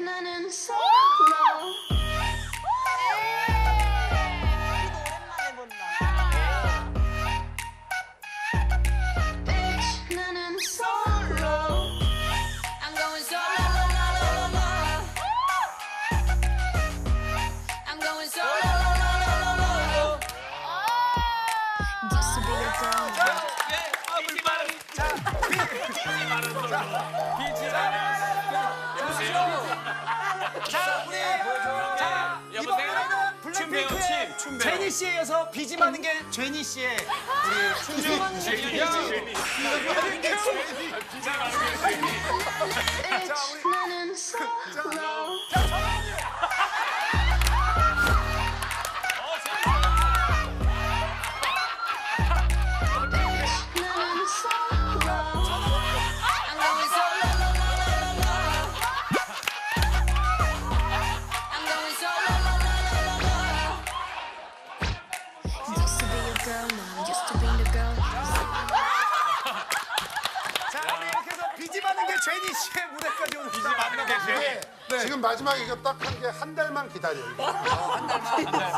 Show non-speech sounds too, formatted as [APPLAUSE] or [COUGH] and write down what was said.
나는 solo. Bitch, 나는 solo. I'm going solo. la, la, la, la, la. I'm going solo. la, la, la, la, la. Used to be a girl. 자, [LAUGHS] 우리 자, 이번에는 블랙핑크의 춤, 춤 배우. 제니 씨에서 비지 많은 게 제니 씨의 우리 춤 Bitch, 나는 solo. Bitch, girl, now I'm used to being the girl. 자, 우리 이렇게 해서 비지 많은 게 제니 씨의 무대까지 오늘 비지 많은 게 이게 네. 지금 마지막에 이거 딱 한 게 한 달만 기다려. 이거. 길게는 일이야.